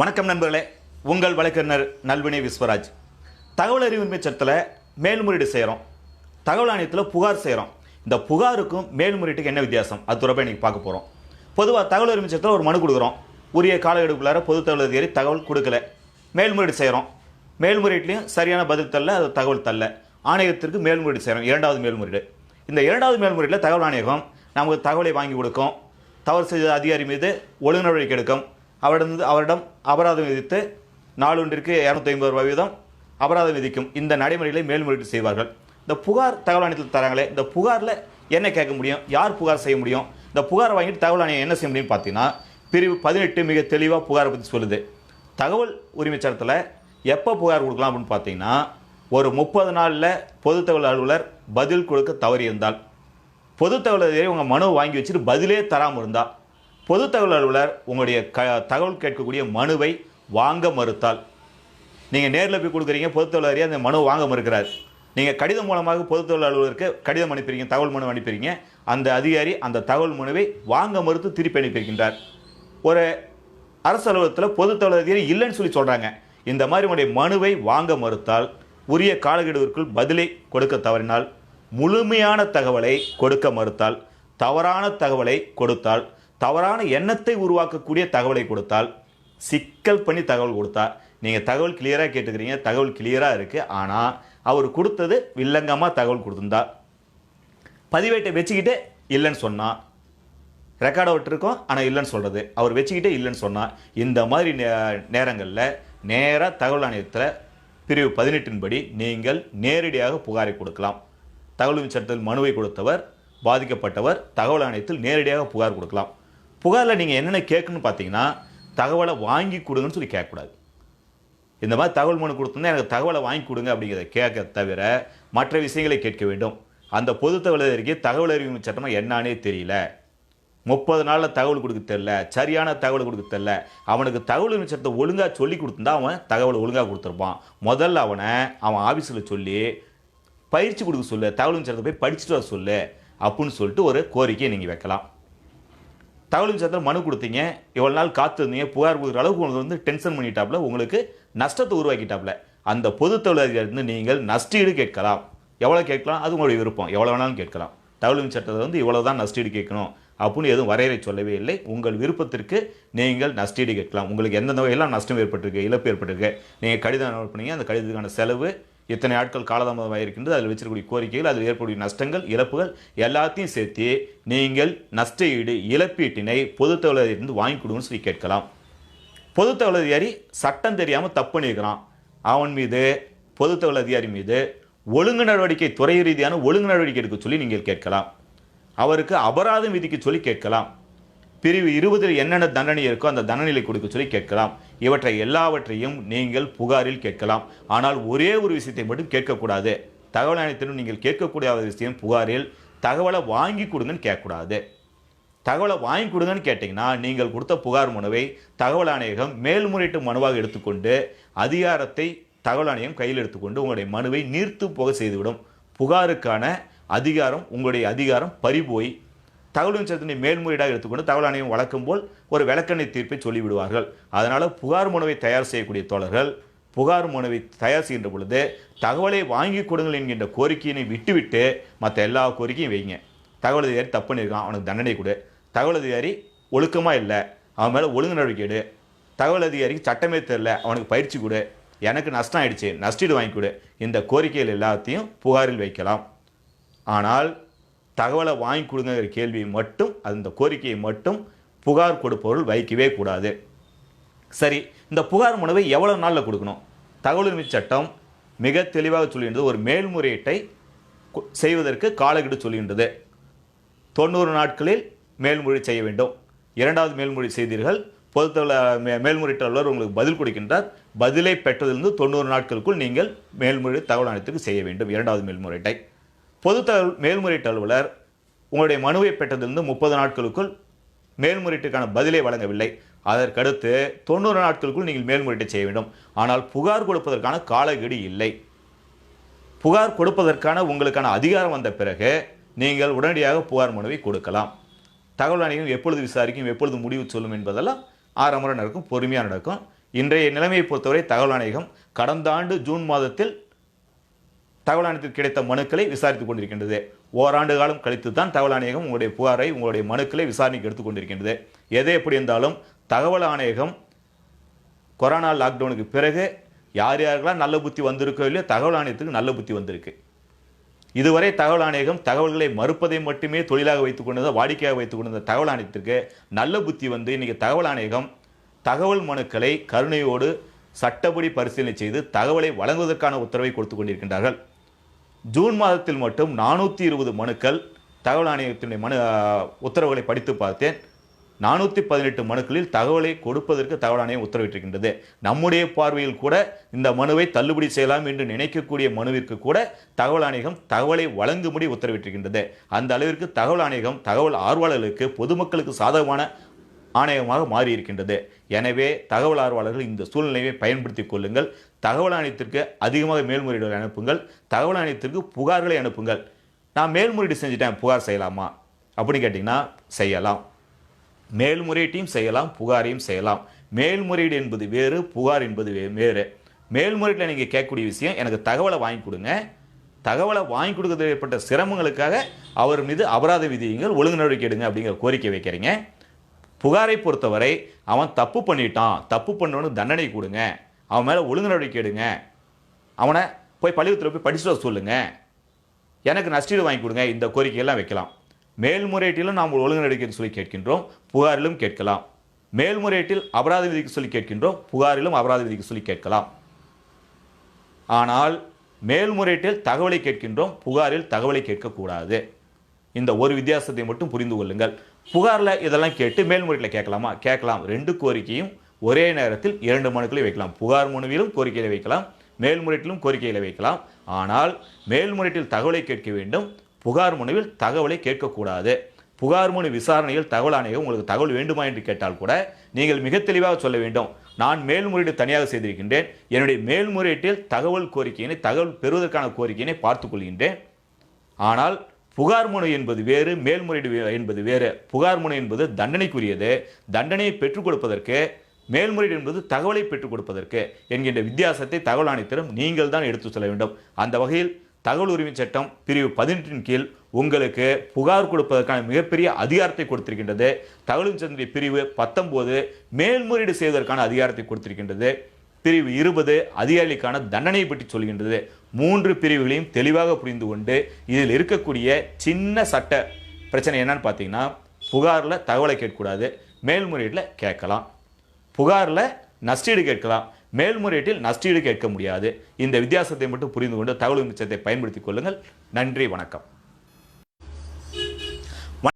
வணக்கம் நண்பர்களே. உங்கள் வழக்கறிஞர் நல்வினை விஸ்வராஜ். தகவல் அறிவுரிமை சட்டத்தில் மேல்முறையீடு செய்கிறோம் தகவல் ஆணையத்தில் புகார் செய்கிறோம் இந்த புகாருக்கும் மேல்முறையீட்டுக்கு என்ன வித்தியாசம்? அது தொடர்பாக இன்றைக்கி பார்க்க போகிறோம் பொதுவாக தகவல் உரிமை சட்டத்தில் ஒரு மனு கொடுக்குறோம். உரிய காலக்கெடுக்குள்ளார பொது தகவல் அதிகாரி தகவல் கொடுக்கல. மேல்முறையீடு செய்கிறோம் மேல்முறையீட்லையும் சரியான பதில் தரல அது தகவல் தரல. ஆணையத்திற்கு மேல்முறையீடு செய்கிறோம் இரண்டாவது மேல்முறையீடு. இந்த இரண்டாவது மேல்முறையீட்டில் தகவல் ஆணையகம் நமக்கு தகவலை வாங்கி கொடுக்கும். தவறு செய்த அதிகாரி மீது ஒழுங்கு நடவடிக்கை எடுக்கும். அவரிடம் அவரிடம் அபராதம் விதித்து நாளொன்றிற்கு இரநூத்தி ஐம்பது ரூபாய் வீதம் அபராதம் விதிக்கும் இந்த நடைமுறைகளை மேல்முறையீடு செய்வார்கள். இந்த புகார் தகவல் ஆணையத்தில் தராங்களே இந்த புகாரில் என்ன கேட்க முடியும்? யார் புகார் செய்ய முடியும்? இந்த புகார் வாங்கிட்டு தகவல் ஆணையம் என்ன செய்ய முடியும்னு பார்த்தீங்கன்னா பிரிவு பதினெட்டு மிக தெளிவாக புகாரை பற்றி சொல்லுது. தகவல் உரிமை சட்டத்தில் எப்போ புகார் கொடுக்கலாம் அப்படின்னு பார்த்தீங்கன்னா ஒரு முப்பது நாளில் பொது தகவல் அலுவலர் பதில் கொடுக்க தவறியிருந்தால். பொது தகவல் அதிகாரி உங்கள் மனு வாங்கி வச்சுட்டு பதிலே தராமல் இருந்தால் பொது தகவல் அலுவலர் உங்களுடைய க தகவல் கேட்கக்கூடிய மனுவை வாங்க மறுத்தால். நீங்கள் நேரில் போய் கொடுக்குறீங்க பொது தகவல் அந்த மனு வாங்க மறுக்கிறார். நீங்கள் கடிதம் மூலமாக பொது தகவல் அலுவலருக்கு கடிதம் அனுப்பிறீங்க தகவல் மனு அனுப்பிறீங்க. அந்த அதிகாரி அந்த தகவல் மனுவை வாங்க மறுத்து திருப்பி அனுப்பியிருக்கின்றார். ஒரு அரசு அலுவலகத்தில் பொது தகவல் அதிகாரி இல்லைன்னு சொல்லி சொல்கிறாங்க இந்த மாதிரி உங்களுடைய மனுவை வாங்க மறுத்தால் உரிய காலக்கெடுவிற்குள் பதிலை கொடுக்க தவறினால் முழுமையான தகவலை கொடுக்க மறுத்தால் தவறான தகவலை கொடுத்தால் தவறான எண்ணத்தை உருவாக்கக்கூடிய தகவலை கொடுத்தால் சிக்கல் பண்ணி தகவல் கொடுத்தா நீங்கள் தகவல் கிளியராக கேட்டுக்கிறீங்க தகவல் கிளியராக இருக்குது ஆனால் அவர் கொடுத்தது வில்லங்கமாக தகவல் கொடுத்துருந்தா பதிவேட்டை வச்சுக்கிட்டே இல்லைன்னு சொன்னால் ரெக்கார்டை விட்டுருக்கோம் ஆனால் இல்லைன்னு சொல்கிறது அவர் வச்சுக்கிட்டே இல்லைன்னு சொன்னால் இந்த மாதிரி நே- நேரங்களில் நேராக தகவல் ஆணையத்தில் பிரிவு பதினெட்டின் படி நீங்கள் நேரடியாக புகாரை கொடுக்கலாம். தகவல் சட்டத்தில் மனுவை கொடுத்தவர் பாதிக்கப்பட்டவர் தகவல் ஆணையத்தில் நேரடியாக புகார் கொடுக்கலாம். புகாரில் நீங்கள் என்னென்ன கேட்கணும்னு பார்த்தீங்கன்னா தகவலை வாங்கி கொடுங்கன்னு சொல்லி கேட்கக்கூடாது. இந்த மாதிரி தகவல் மனு கொடுத்தோம்னா எனக்கு தகவலை வாங்கி கொடுங்க அப்படிங்கிறத கேட்க தவிர மற்ற விஷயங்களை கேட்க வேண்டும். அந்த பொது தகவல் அறிக்கை தகவல் அறிவு சட்டமாக என்னன்னே தெரியல. முப்பது நாளில் தகவல் கொடுக்க தெரில சரியான தகவல் கொடுக்க தெரில அவனுக்கு தகவல் அறிவு சட்டத்தை ஒழுங்காக சொல்லி கொடுத்துருந்தா அவன் தகவலை ஒழுங்காக கொடுத்துருப்பான். முதல்ல அவனை அவன் ஆஃபீஸில் சொல்லி பயிற்சி கொடுக்க சொல்லு தகவல் சட்டத்தை போய் படிச்சுட்டு வர சொல்லு அப்படின்னு சொல்லிட்டு ஒரு கோரிக்கையை நீங்கள் வைக்கலாம். தகவல் சட்டத்தில் மனு கொடுத்தீங்க இவ்வளோ நாள் காத்திருந்தீங்க புகார் கொடுக்குற அளவுக்கு உங்களுக்கு வந்து டென்ஷன் பண்ணிட்டாப்புல உங்களுக்கு நஷ்டத்தை உருவாக்கிட்டாப்புல. அந்த பொது இருந்து நீங்கள் நஷ்டீடு கேட்கலாம். எவ்வளோ கேட்கலாம்? அது உங்களுடைய விருப்பம். எவ்வளோ வேணாலும் கேட்கலாம். தகவல் சட்டத்தை வந்து இவ்வளோ தான் நஷ்டீடு கேட்கணும் அப்படின்னு எதுவும் வரையறை சொல்லவே இல்லை. உங்கள் விருப்பத்திற்கு நீங்கள் நஷ்டீடு கேட்கலாம். உங்களுக்கு எந்தெந்த வகையெல்லாம் நஷ்டம் ஏற்பட்டிருக்கு இழப்பு ஏற்பட்டிருக்கு நீங்கள் கடிதம் அனுப்புனீங்க அந்த கடிதத்துக்கான செலவு இத்தனை ஆட்கள் காலதாமதம் ஆகியிருக்கின்றது அதில் வச்சிருக்கக்கூடிய கோரிக்கைகள் அதில் ஏற்படக்கூடிய நஷ்டங்கள் இழப்புகள் எல்லாத்தையும் சேர்த்து நீங்கள் நஷ்ட ஈடு இழப்பீட்டினை பொதுத் இருந்து வாங்கி கொடுங்கன்னு சொல்லி கேட்கலாம். பொதுத் அதிகாரி சட்டம் தெரியாமல் தப்பு பண்ணியிருக்கிறான் அவன் மீது பொதுத்தகவல் அதிகாரி மீது ஒழுங்கு நடவடிக்கை துறை ரீதியான ஒழுங்கு நடவடிக்கை எடுக்க சொல்லி நீங்கள் கேட்கலாம். அவருக்கு அபராதம் விதிக்க சொல்லி கேட்கலாம். பிரிவு இருபதில் என்னென்ன தண்டனை இருக்கோ அந்த தண்டனையை கொடுக்க சொல்லி கேட்கலாம். இவற்றை எல்லாவற்றையும் நீங்கள் புகாரில் கேட்கலாம். ஆனால் ஒரே ஒரு விஷயத்தை மட்டும் கேட்கக்கூடாது. தகவல் ஆணையத்திலும் நீங்கள் கேட்கக்கூடிய விஷயம் புகாரில் தகவலை வாங்கி கொடுங்கன்னு கேட்கக்கூடாது. தகவலை வாங்கி கொடுங்கன்னு கேட்டிங்கன்னா நீங்கள் கொடுத்த புகார் மனுவை தகவல் ஆணையகம் மேல்முறையீட்டு மனுவாக எடுத்துக்கொண்டு அதிகாரத்தை தகவல் ஆணையம் கையில் எடுத்துக்கொண்டு உங்களுடைய மனுவை நீர்த்து போக செய்துவிடும். புகாருக்கான அதிகாரம் உங்களுடைய அதிகாரம் பறிபோய் தகவல் சட்டத்தினை மேல்முறையீடாக எடுத்துக்கொண்டு தகவல் ஆணையம் வழக்கம் போல் ஒரு விளக்கணை தீர்ப்பை சொல்லிவிடுவார்கள். அதனால் புகார் மனுவை தயார் செய்யக்கூடிய தோழர்கள் புகார் மனுவை தயார் செய்கின்ற பொழுது தகவலை வாங்கி கொடுங்கள் என்கின்ற கோரிக்கையினை விட்டுவிட்டு மற்ற எல்லா கோரிக்கையும் வைங்க. தகவல் அதிகாரி தப்பு பண்ணியிருக்கான் அவனுக்கு தண்டனை கொடு. தகவல் அதிகாரி ஒழுக்கமாக இல்லை அவன் மேலே ஒழுங்கு நடவடிக்கை எடு. தகவல் அதிகாரிக்கு சட்டமே தெரில அவனுக்கு பயிற்சி கொடு. எனக்கு நஷ்டம் ஆயிடுச்சு நஷ்டீடு வாங்கி கொடு. இந்த கோரிக்கைகள் எல்லாத்தையும் புகாரில் வைக்கலாம். ஆனால் தகவலை வாங்கி கொடுங்கிற கேள்வியை மட்டும் அந்த கோரிக்கையை மட்டும் புகார் கொடுப்பவர்கள் வைக்கவே கூடாது. சரி இந்த புகார் மனுவை எவ்வளோ நாளில் கொடுக்கணும்? தகவல் உரிமை சட்டம் மிக தெளிவாக சொல்கின்றது ஒரு மேல்முறையீட்டை செய்வதற்கு காலக்கெடு சொல்கின்றது. தொண்ணூறு நாட்களில் மேல்மொழி செய்ய வேண்டும். இரண்டாவது மேல்மொழி செய்தீர்கள் பொதுத்தவள மே- உங்களுக்கு பதில் கொடுக்கின்றார். பதிலை பெற்றதிலிருந்து தொண்ணூறு நாட்களுக்குள் நீங்கள் மேல்முறை தகவல் ஆணையத்துக்கு செய்ய வேண்டும் இரண்டாவது மேல்முறையீட்டை. பொது மேல்முறையீட்டு அலுவலர் உங்களுடைய மனுவை பெற்றதிலிருந்து முப்பது நாட்களுக்குள் மேல்முறையீட்டுக்கான பதிலை வழங்கவில்லை. அதற்கடுத்து தொண்ணூறு நாட்களுக்குள் நீங்கள் மேல்முறையீட்டை செய்ய வேண்டும். ஆனால் புகார் கொடுப்பதற்கான காலக்கெடு இல்லை. புகார் கொடுப்பதற்கான உங்களுக்கான அதிகாரம் வந்த பிறகு நீங்கள் உடனடியாக புகார் மனுவை கொடுக்கலாம். தகவல் ஆணையம் எப்பொழுது விசாரிக்கும் எப்பொழுது முடிவு சொல்லும் என்பதெல்லாம் ஆறாம் முறை நடக்கும் பொறுமையாக நடக்கும். இன்றைய நிலைமையை பொறுத்தவரை தகவல் ஆணையகம் கடந்த ஆண்டு ஜூன் மாதத்தில் தகவல் ஆணையத்திற்கு கிடைத்த மனுக்களை விசாரித்துக் கொண்டிருக்கின்றது. ஓராண்டு காலம் கழித்து தான் தகவல் ஆணையகம் உங்களுடைய புகாரை உங்களுடைய மனுக்களை விசாரணைக்கு எடுத்துக்கொண்டிருக்கின்றது எது எப்படி இருந்தாலும் தகவல் ஆணையகம் கொரோனா லாக்டவுனுக்கு பிறகு யார் யாருக்கெல்லாம் நல்ல புத்தி வந்திருக்கோ இல்லையோ தகவல் ஆணையத்துக்கு நல்ல புத்தி வந்திருக்கு. இதுவரை தகவல் ஆணையகம் தகவல்களை மறுப்பதை மட்டுமே தொழிலாக வைத்துக் கொண்டிருந்த வாடிக்கையாக வைத்துக் கொண்டிருந்த தகவல் ஆணையத்திற்கு நல்ல புத்தி வந்து இன்றைக்கி தகவல் ஆணையகம் தகவல் மனுக்களை கருணையோடு சட்டப்படி பரிசீலனை செய்து தகவலை வழங்குவதற்கான உத்தரவை கொடுத்து கொண்டிருக்கின்றார்கள். ஜூன் மாதத்தில் மட்டும் நானூற்றி இருபது மனுக்கள் தகவல் ஆணையத்தினுடைய மனு உத்தரவுகளை படித்து பார்த்தேன். நானூற்றி பதினெட்டு மனுக்களில் தகவலை கொடுப்பதற்கு தகவல் ஆணையம் உத்தரவிட்டிருக்கின்றது. நம்முடைய பார்வையில் கூட இந்த மனுவை தள்ளுபடி செய்யலாம் என்று நினைக்கக்கூடிய மனுவிற்கு கூட தகவல் ஆணையகம் தகவலை வழங்கும்படி உத்தரவிட்டிருக்கின்றது. அந்த அளவிற்கு தகவல் ஆணையகம் தகவல் ஆர்வலர்களுக்கு பொதுமக்களுக்கு சாதகமான ஆணையமாக மாறி இருக்கின்றது எனவே தகவல் ஆர்வலர்கள் இந்த சூழ்நிலையை பயன்படுத்திக் கொள்ளுங்கள். தகவல் ஆணையத்திற்கு அதிகமாக மேல்முறையீடுகளை அனுப்புங்கள். தகவல் ஆணையத்திற்கு புகார்களை அனுப்புங்கள். நான் மேல்முறையீடு செஞ்சுட்டேன் புகார் செய்யலாமா? அப்படின்னு கேட்டிங்கன்னா செய்யலாம். மேல்முறையீட்டையும் செய்யலாம் புகாரையும் செய்யலாம். மேல்முறையீடு என்பது வேறு புகார் என்பது வேறு. மேல்முறையீட்டில் நீங்கள் கேட்கக்கூடிய விஷயம் எனக்கு தகவலை வாங்கி கொடுங்க. தகவலை வாங்கி கொடுக்கறது ஏற்பட்ட சிரமங்களுக்காக அவர் மீது அபராத விதியுங்கள் ஒழுங்கு நடவடிக்கை எடுங்க அப்படிங்கிற கோரிக்கை வைக்கிறீங்க. புகாரை பொறுத்தவரை அவன் தப்பு பண்ணிட்டான். தப்பு பண்ணவனு தண்டனை கொடுங்க. அவன் மேலே ஒழுங்கு நடவடிக்கை எடுங்க. அவனை போய் பள்ளிக்கூடத்தில் போய் படிச்சுட்டு வர சொல்லுங்க. எனக்கு நஷ்டீடு வாங்கி கொடுங்க. இந்த கோரிக்கையெல்லாம் வைக்கலாம். மேல்முறையீட்டிலும் நாம் ஒழுங்கு நடவடிக்கை சொல்லி கேட்கின்றோம். புகாரிலும் கேட்கலாம். மேல்முறையீட்டில் அபராத விதிக்கு சொல்லி கேட்கின்றோம். புகாரிலும் அபராத விதிக்கு சொல்லி கேட்கலாம். ஆனால் மேல்முறையீட்டில் தகவலை கேட்கின்றோம். புகாரில் தகவலை கேட்கக்கூடாது. இந்த ஒரு வித்தியாசத்தை மட்டும் புரிந்து கொள்ளுங்கள். புகாரில் இதெல்லாம் கேட்டு மேல்முறையில் கேட்கலாமா? கேட்கலாம். ரெண்டு கோரிக்கையும் ஒரே நேரத்தில் இரண்டு மனுக்களை வைக்கலாம். புகார் மனுவிலும் கோரிக்கையில் வைக்கலாம். மேல்முறையீட்டிலும் கோரிக்கையில் வைக்கலாம். ஆனால் மேல்முறையீட்டில் தகவலை கேட்க வேண்டும். புகார் மனுவில் தகவலை கேட்கக்கூடாது. புகார் மனு விசாரணையில் தகவல் ஆணையம் உங்களுக்கு தகவல் வேண்டுமா என்று கேட்டால் கூட நீங்கள் மிக தெளிவாக சொல்ல வேண்டும். நான் மேல்முறையீடு தனியாக செய்திருக்கின்றேன். என்னுடைய மேல்முறையீட்டில் தகவல் கோரிக்கையினை தகவல் பெறுவதற்கான கோரிக்கையினை பார்த்துக் கொள்கின்றேன். ஆனால் புகார் மனு என்பது வேறு மேல்முறையீடு என்பது வேறு. புகார் மனு என்பது தண்டனைக்குரியது. தண்டனையை பெற்றுக் கொடுப்பதற்கு மேல்முறையீடு என்பது தகவலை பெற்றுக் கொடுப்பதற்கு என்கின்ற வித்தியாசத்தை தகவல் ஆணையத்திடம் நீங்கள் தான் எடுத்து செல்ல வேண்டும். அந்த வகையில் தகவல் உரிமை சட்டம் பிரிவு பதினெட்டின் கீழ் உங்களுக்கு புகார் கொடுப்பதற்கான மிகப்பெரிய அதிகாரத்தை கொடுத்திருக்கின்றது. தகவல் சந்தை பிரிவு பத்தொம்போது மேல்முறையீடு செய்வதற்கான அதிகாரத்தை கொடுத்திருக்கின்றது. பிரிவு இருபது அதிகாரிகளுக்கான தண்டனையை பற்றி சொல்கின்றது. மூன்று பிரிவுகளையும் தெளிவாக புரிந்து கொண்டு இதில் இருக்கக்கூடிய சின்ன சட்ட பிரச்சனை என்னன்னு பார்த்தீங்கன்னா புகாரில் தகவலை கேட்கக்கூடாது மேல்முறையீட்டில் கேட்கலாம். புகாரில் நஷ்டீடு கேட்கலாம் மேல்முறையீட்டில் நஷ்டீடு கேட்க முடியாது. இந்த வித்தியாசத்தை மட்டும் புரிந்து கொண்டு தகவல் மிச்சத்தை பயன்படுத்திக் கொள்ளுங்கள். நன்றி வணக்கம்.